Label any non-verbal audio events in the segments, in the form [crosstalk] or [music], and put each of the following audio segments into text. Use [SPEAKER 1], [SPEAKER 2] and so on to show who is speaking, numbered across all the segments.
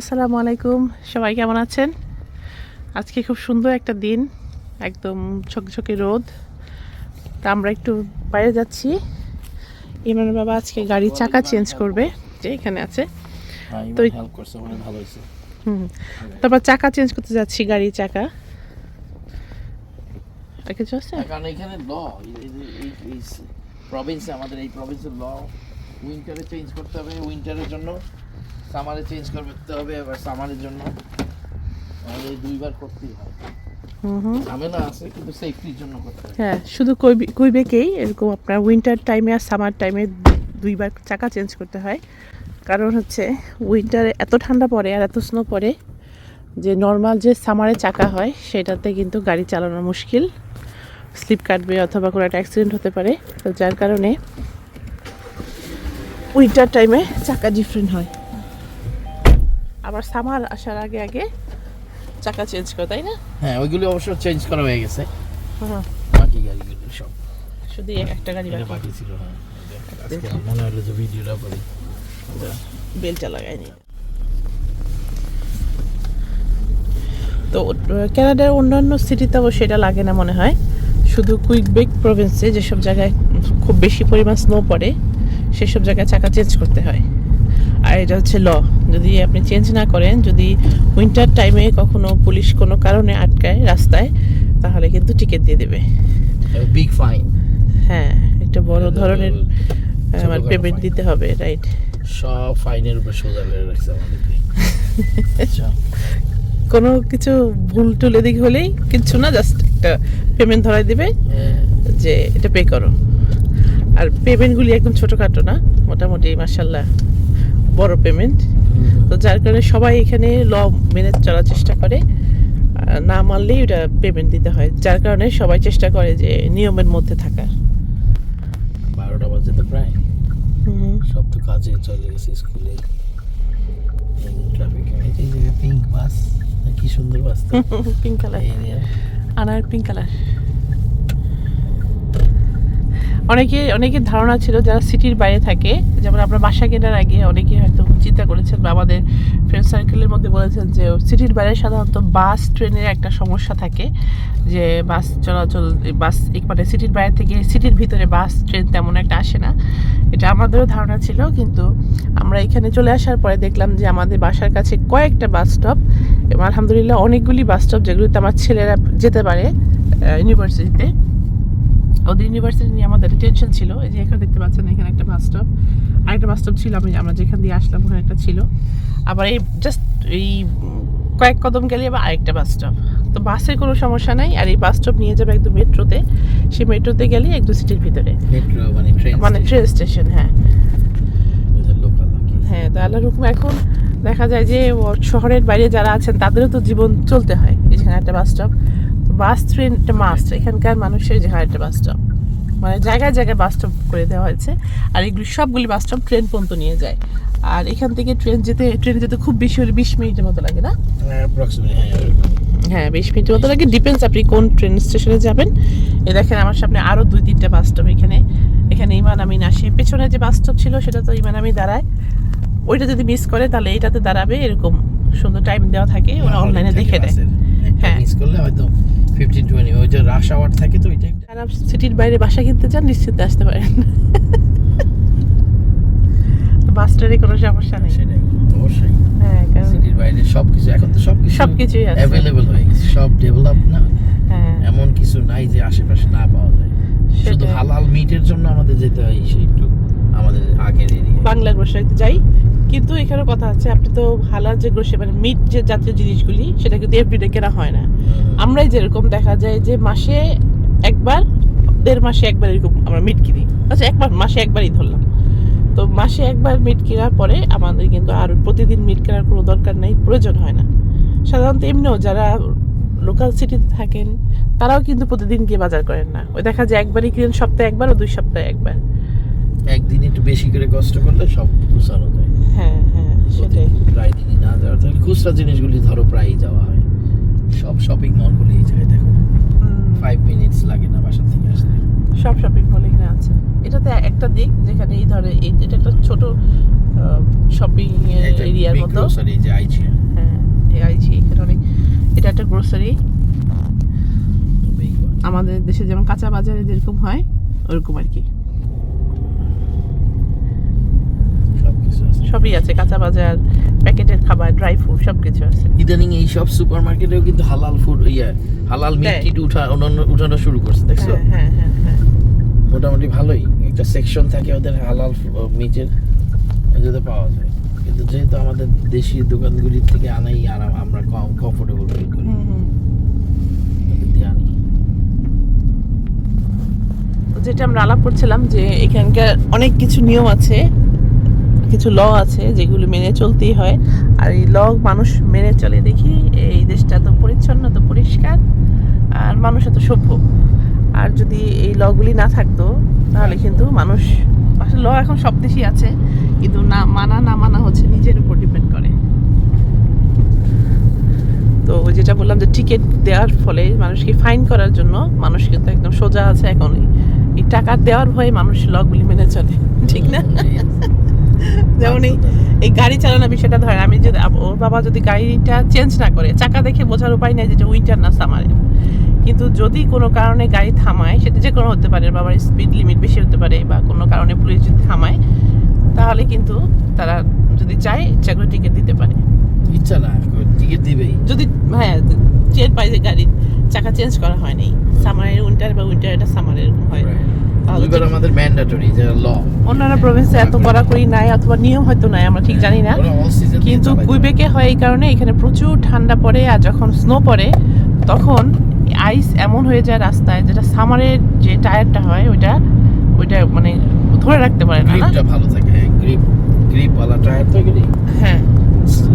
[SPEAKER 1] আসসালামু আলাইকুম। সবাই কেমন আছেন? আজকে খুব সুন্দর একটা দিন একদম ঝকঝকে রোদ। তা আমরা একটু বাইরে যাচ্ছি। ইমরান বাবা আজকে গাড়ির চাকা চেঞ্জ করবে যে এখানে আছে। তো
[SPEAKER 2] হয়েছে।
[SPEAKER 1] হুম তারপর চাকা চেঞ্জ করতে যাচ্ছি গাড়ির চাকা। আর কিছু আছে?
[SPEAKER 2] কারণ এখানে ল এই প্রভিন্সে আমাদের এই প্রভিন্সের ল উইন্টারে চেঞ্জ করতে হবে উইন্টারের জন্য সামারে চেঞ্জ করতে হবে আবার সামারের জন্য। আমাদের দুইবার করতেই হয়। ঝামেলা আছে কিন্তু সেফটির জন্য করতে হয়।
[SPEAKER 1] হ্যাঁ শুধু কুইবে- কুইবেকেই এরকম আপনার উইন্টার টাইমে আর সামার টাইমে দুইবার চাকা চেঞ্জ করতে হয়। কারণ হচ্ছে উইন্টারে এত ঠান্ডা পড়ে আর এত স্নো পড়ে যে নর্মাল যে সামারে চাকা হয় সেটাতে কিন্তু গাড়ি চালানো মুশকিল। স্লিপ কাটবে অথবা কোনো একটা অ্যাক্সিডেন্ট হতে পারে। তো যার কারণে উইন্টার টাইমে চাকা ডিফারেন্ট হয়। আবার সামার আসার আগে আগে চাকা চেঞ্জ করে তাই না?
[SPEAKER 2] হ্যাঁ ওইগুলি অবশ্য চেঞ্জ করা হয়ে গেছে। বাকি গাড়িগুলো সব।
[SPEAKER 1] শুধু একটা গাড়ি
[SPEAKER 2] এটা
[SPEAKER 1] বাকি।
[SPEAKER 2] ছিল হ্যাঁ। মনে হলো যে ভিডিওটা করি।
[SPEAKER 1] বেলটা লাগায়নি তো আহ, কানাডার অন্যান্য সিটিতেও সেটা লাগে না মনে হয়। শুধু কুইকবেক প্রভিন্সে যেসব জায়গায় খুব বেশি পরিমাণ স্নো পড়ে সেসব জায়গায় চাকা চেঞ্জ করতে হয়। আর এটা হচ্ছে ল যদি আপনি চেঞ্জ না করেন যদি উইন্টার টাইমে কখনো পুলিশ কোনো কারণে আটকায় রাস্তায় তাহলে কিন্তু টিকিট দিয়ে দেবে।
[SPEAKER 2] বিগ ফাইন
[SPEAKER 1] হ্যাঁ একটা বড় ধরনের আমার পেমেন্ট দিতে হবে রাইট
[SPEAKER 2] সব ফাইনের উপর সোজা রাখছে আমাদেরকে আচ্ছা।
[SPEAKER 1] কোনো কিছু ভুল টুল এদিক হলেই কিচ্ছু না জাস্ট একটা পেমেন্ট ধরাই দিবে
[SPEAKER 2] হ্যাঁ।
[SPEAKER 1] যে এটা পে করো। আর পেমেন্টগুলি একদম ছোটোখাটো না মোটামুটি মার্শাল্লাহ বড় পেমেন্ট তো যার কারণে সবাই এখানে ল মেনে চলার চেষ্টা করে। না মানলেই ওটা পেমেন্ট দিতে হয়। যার কারণে সবাই চেষ্টা করে যে নিয়মের মধ্যে থাকার।
[SPEAKER 2] বারোটা বাজে তো প্রায়। সব তো কাজে চলে গেছে স্কুলে। ট্রাফিক পিঙ্ক বাস কি সুন্দর বাস
[SPEAKER 1] পিঙ্ক কালার আনার পিঙ্ক কালার অনেকে, অনেকের ধারণা ছিল যারা সিটির বাইরে থাকে, যেমন আমরা বাসা কেনার আগে অনেকে হয়তো চিন্তা করেছেন বা আমাদের ফ্রেন্ড সার্কেলের মধ্যে বলেছেন যে সিটির বাইরে সাধারণত বাস, ট্রেনের একটা সমস্যা থাকে, যে বাস চলাচল, বাস মানে সিটির বাইরে থেকে সিটির ভিতরে বাস, ট্রেন তেমন একটা আসে না। এটা আমাদেরও ধারণা ছিল, কিন্তু আমরা এখানে চলে আসার পরে দেখলাম যে আমাদের বাসার কাছে কয়েকটা বাস স্টপ এবং আলহামদুলিল্লাহ অনেকগুলি বাস স্টপ যেগুলিতে আমার ছেলেরা যেতে পারে ইউনিভার্সিটিতে ওদের ইউনিভার্সিটি নিয়ে আমাদের টেনশন ছিল। এই যে এখানে দেখতে পাচ্ছেন এখানে একটা বাস স্টপ আরেকটা বাস স্টপ ছিল আমি আমরা যেখান দিয়ে আসলাম ওখানে একটা ছিল। আবার এই জাস্ট এই কয়েক কদম গেলে আবার আরেকটা বাস স্টপ তো বাসের কোনো সমস্যা নাই আর এই বাস স্টপ নিয়ে যাবে একদম মেট্রোতে সেই মেট্রোতে গেলেই একদম সিটির ভিতরে।
[SPEAKER 2] মানে ট্রেন
[SPEAKER 1] মানে স্টেশন হ্যাঁ। হ্যাঁ তো আল্লাহ রকম এখন দেখা যায় যে শহরের বাইরে যারা আছেন তাদেরও তো জীবন চলতে হয়। এখানে একটা বাস স্টপ বাস ট্রেন একটা মাস্ট এখানকার মানুষের যেখানে একটা বাস স্টপ মানে জায়গায় জায়গায় বাস স্টপ করে দেওয়া হয়েছে আর এগুলি সবগুলি বাস স্টপ ট্রেন পর্যন্ত নিয়ে যায়। আর এখান থেকে ট্রেন যেতে ট্রেনে যেতে খুব বেশি হলে বিশ মিনিটের মতো লাগে না?
[SPEAKER 2] হ্যাঁ
[SPEAKER 1] হ্যাঁ বিশ মিনিটের মতো লাগে। ডিপেন্ডস আপনি কোন ট্রেন স্টেশনে যাবেন। এ দেখেন আমার সামনে আরও দুই তিনটা বাস স্টপ এখানে। এখানে ইমান আমিন আসে। পেছনে যে বাস স্টপ ছিল সেটা তো ইমান আমিন দাঁড়ায়। ওইটা যদি মিস করে তাহলে এটাতে দাঁড়াবে। এরকম সুন্দর টাইম দেওয়া থাকে। ওরা অনলাইনে দেখে দেয়। হ্যাঁ।
[SPEAKER 2] মিস করলে হয়তো ফিফটিন টোয়েন্টি ওই যে রাশ আওয়ার থাকে তো ওই টাইমটা
[SPEAKER 1] সিটির বাইরে বাসা কিনতে চান নিশ্চিন্তে আসতে পারেন। তো বাস ট্রেনে কোনো সমস্যা নেই।
[SPEAKER 2] সেটাই অবশ্যই।
[SPEAKER 1] হ্যাঁ কারণ
[SPEAKER 2] সিটির বাইরে সবকিছু এখন তো
[SPEAKER 1] আছে।
[SPEAKER 2] অ্যাভেলেবল হয়ে গেছে সব ডেভেলপ না।
[SPEAKER 1] হ্যাঁ।
[SPEAKER 2] এমন কিছু নাই যে আশেপাশে না পাওয়া যায়। শুধু। হালাল মিটের জন্য আমাদের যেতে হয় সেই একটু আমাদের আগের এরিয়া
[SPEAKER 1] বাংলা গ্রোসারিতে যাই। কিন্তু এখানে কথা আছে আপনি তো হালাল যে গ্রোসারি মানে মিট যে জাতীয় জিনিসগুলি সেটা কিন্তু এভরিডে কেনা হয় না। আমরাই যেরকম দেখা যায় যে মাসে একবার দেড় মাসে একবার এরকম আমরা মিট কিনি। আচ্ছা একবার মাসে একবারই ধরলাম। তো মাসে একবার মিট কেনার পরে আমাদের কিন্তু আর প্রতিদিন মিট কেনার কোনো দরকার নেই প্রয়োজন হয় না। সাধারণত এমনিও যারা লোকাল সিটিতে থাকেন তারাও কিন্তু প্রতিদিন গিয়ে বাজার করেন না। ওই দেখা যায় একবারই কিনেন সপ্তাহে একবার ও দুই সপ্তাহে একবার।
[SPEAKER 2] একদিন একটু বেশি করে কষ্ট করলে সব গুছানো যায়।
[SPEAKER 1] হ্যাঁ হ্যাঁ সেটাই।
[SPEAKER 2] প্রায় দিনই না যাওয়ার। তাহলে খুচরা জিনিসগুলি ধরো প্রায়ই যাওয়া হয়। সব শপিং মলগুলো এই জায়গায় দেখো ফাইভ মিনিটস লাগে না বাসা থেকে আসতে।
[SPEAKER 1] সব শপিং মল এখানে আছে। এটাতে একটা দিক যেখানে এই ধরে এটা একটা ছোট শপিং এরিয়ার মতো।
[SPEAKER 2] গ্রোসারি যে আইছি
[SPEAKER 1] হ্যাঁ এই আইজি এখানে অনেক এটা একটা গ্রোসারি আমাদের দেশে যেমন কাঁচা বাজারে যেরকম হয় ওরকম আর কি
[SPEAKER 2] সব কিছু আছে
[SPEAKER 1] সবই আছে কাঁচা বাজার প্যাকেটের খাবার ড্রাই ফ্রুট সব কিছু আছে।
[SPEAKER 2] ইদানিং এই সব সুপার মার্কেটেও কিন্তু হালাল ফুড ইয়ে হালাল মিট উঠা অন্যান্য উঠানো শুরু করছে দেখছ?
[SPEAKER 1] হ্যাঁ হ্যাঁ হ্যাঁ হ্যাঁ।
[SPEAKER 2] মোটামুটি ভালোই। একটা সেকশন থাকে ওদের হালাল মিটের যাতে পাওয়া যায়। কিন্তু যেহেতু আমাদের দেশি দোকানগুলির থেকে আনাই আর আমরা কম কমফোর্টেবল ফিল করি।
[SPEAKER 1] যেটা আমরা আলাপ করছিলাম যে এখানকার অনেক কিছু নিয়ম আছে। কিছু ল আছে যেগুলো মেনে চলতেই হয়। আর এই ল মানুষ মেনে চলে দেখি, এই দেশটা তো পরিচ্ছন্ন, তো পরিষ্কার, আর মানুষ এত সভ্য। আর যদি এই লগুলি না থাকতো, তাহলে কিন্তু মানুষ, আসলে ল এখন সব দেশেই আছে, কিন্তু না, মানা না মানা হচ্ছে নিজের উপর ডিপেন্ড করে। তো যেটা বললাম যে টিকিট দেওয়ার ফলে মানুষকে ফাইন করার জন্য মানুষ কিন্তু একদম সোজা আছে এখন এই টাকা দেওয়ার ভয়ে মানুষ লগুলি মেনে চলে, ঠিক না? যেমন এই এই গাড়ি চালানোর বিষয়টা ধরেন আমি যদি ওর বাবা যদি গাড়িটা চেঞ্জ না করে চাকা দেখে বোঝার উপায় নেই যেটা উইন্টার না সামারে কিন্তু যদি কোনো কারণে গাড়ি থামায় সেটা যে কোনো হতে পারে বাবার স্পিড লিমিট বেশি হতে পারে বা কোনো কারণে পুলিশ যদি থামায় তাহলে কিন্তু তারা যদি চায় ইচ্ছা করে টিকিট দিতে পারে।
[SPEAKER 2] ইচ্ছা না টিকিট দিবেই।
[SPEAKER 1] যদি হ্যাঁ চেন পাই যে গাড়ির চাকা চেঞ্জ করা হয়নি সামারের উইন্টার বা উইন্টার এটা সামারের হয়।
[SPEAKER 2] দুইবার আমাদের ম্যান্ডেটরি যে ল
[SPEAKER 1] অন্যান্য প্রভিন্সে এত কড়াকড়ি নাই অথবা নিয়ম হয়তো নাই আমরা ঠিক জানি না। কিন্তু কুইবেকে হয় এই কারণে এখানে প্রচুর ঠান্ডা পড়ে আর যখন স্নো পড়ে তখন আইস এমন হয়ে যায় রাস্তায় যেটা সামারের যে টায়ারটা হয় ওইটা ওইটা মানে ধরে রাখতে পারে না
[SPEAKER 2] গ্রিপটা ভালো থাকে হ্যাঁ গ্রিপ গ্রিপ ওয়ালা টায়ার তো এগুলি।
[SPEAKER 1] হ্যাঁ।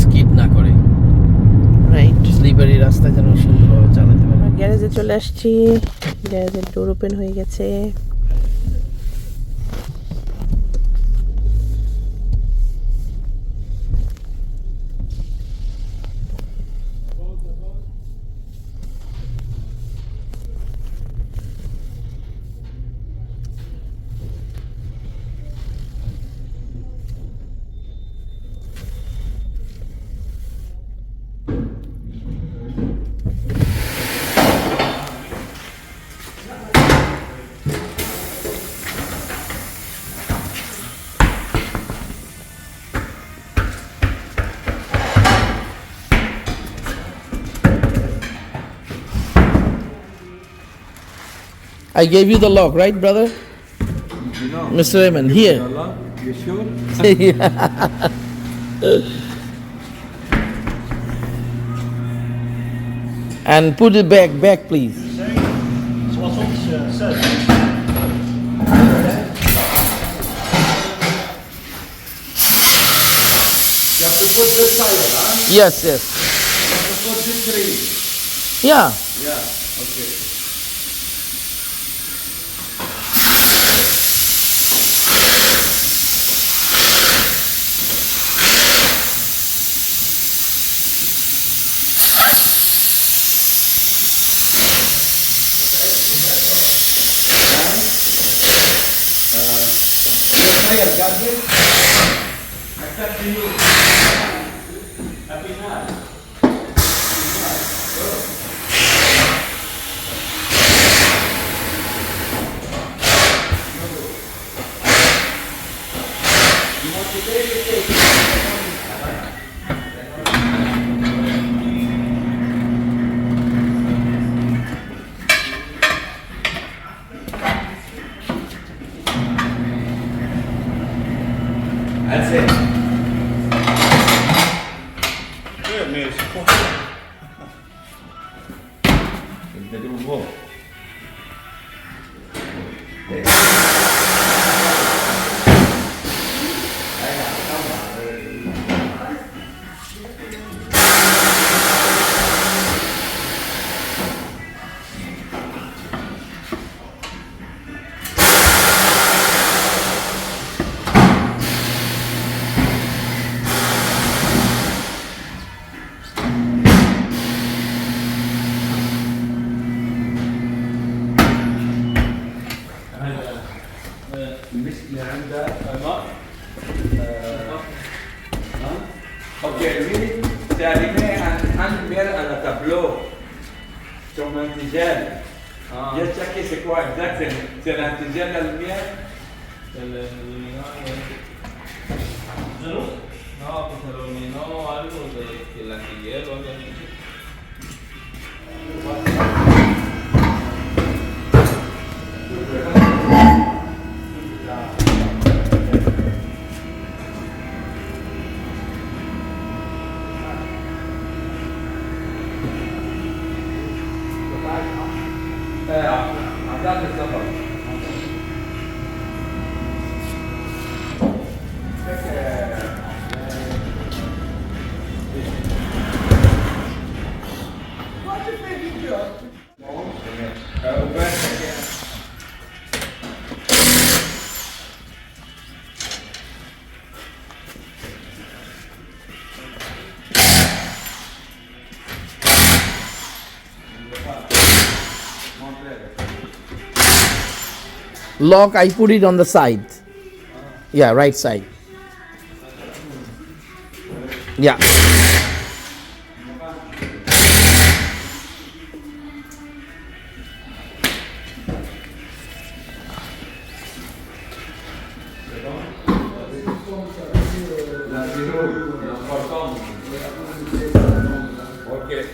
[SPEAKER 2] স্কিপ না করে।
[SPEAKER 1] রাইট
[SPEAKER 2] স্লিপারি রাস্তায় যেন সুন্দরভাবে চালাতে পারে।
[SPEAKER 1] গ্যারেজে চলে আসছি। গ্যারেজের ডোর ওপেন হয়ে গেছে।
[SPEAKER 2] I gave you the lock, right, brother?
[SPEAKER 3] Know,
[SPEAKER 2] Mr. Raymond, here.
[SPEAKER 3] Allah, you sure? [laughs]
[SPEAKER 2] and put it back, back, please. Yes, yes. Yeah.
[SPEAKER 3] Yeah, okay. 뽀뽀. 근데 그럼 뭐? se les eliminó algo. ¿De luz?
[SPEAKER 4] No, pues se eliminó algo de que la siguieron o algo así.
[SPEAKER 2] Lock, I put it on the side. Yeah, right side. Yeah.
[SPEAKER 3] Ok.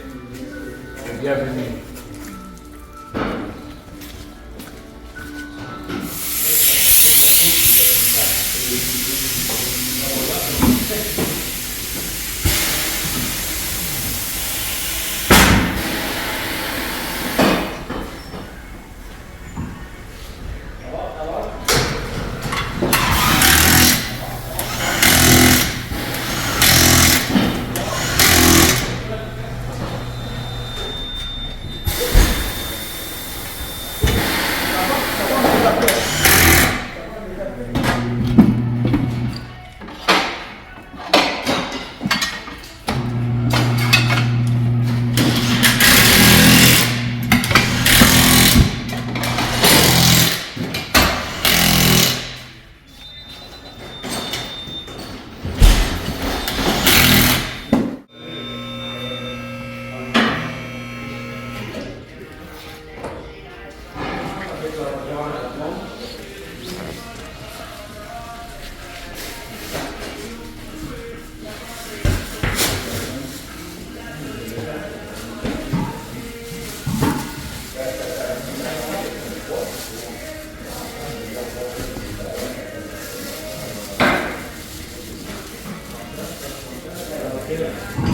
[SPEAKER 3] Yeah.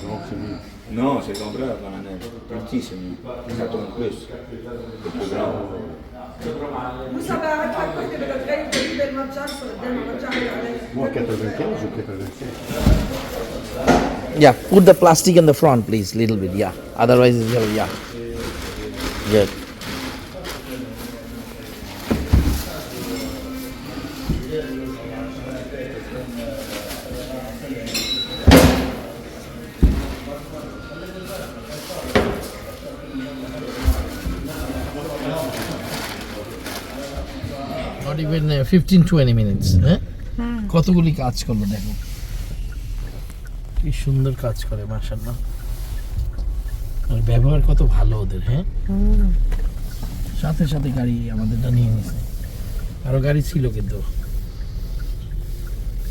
[SPEAKER 5] souvent que c'est mieux. Non, c'est le contraire, quand même.
[SPEAKER 6] Plus
[SPEAKER 7] petit, plus. C'est plus
[SPEAKER 2] Yeah, put the plastic in the front, please, little bit. Yeah, otherwise it's yellow. Yeah, good. Yeah. Even uh, 15 20 minutes, হ্যাঁ কতগুলি কাজ করল দেখো। কি সুন্দর কাজ করে মাশাআল্লাহ। আর ব্যবহার কত ভালো ওদের হ্যাঁ? সাথে সাথে গাড়ি আমাদেরটা নিয়ে নিছে। আরও গাড়ি ছিল কিন্তু।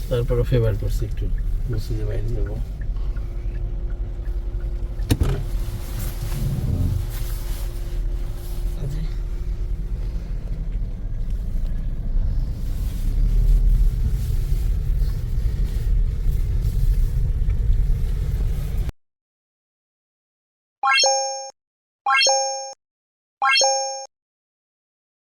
[SPEAKER 2] তারপরে ফেভার করছে একটু। যে বাইরে যাব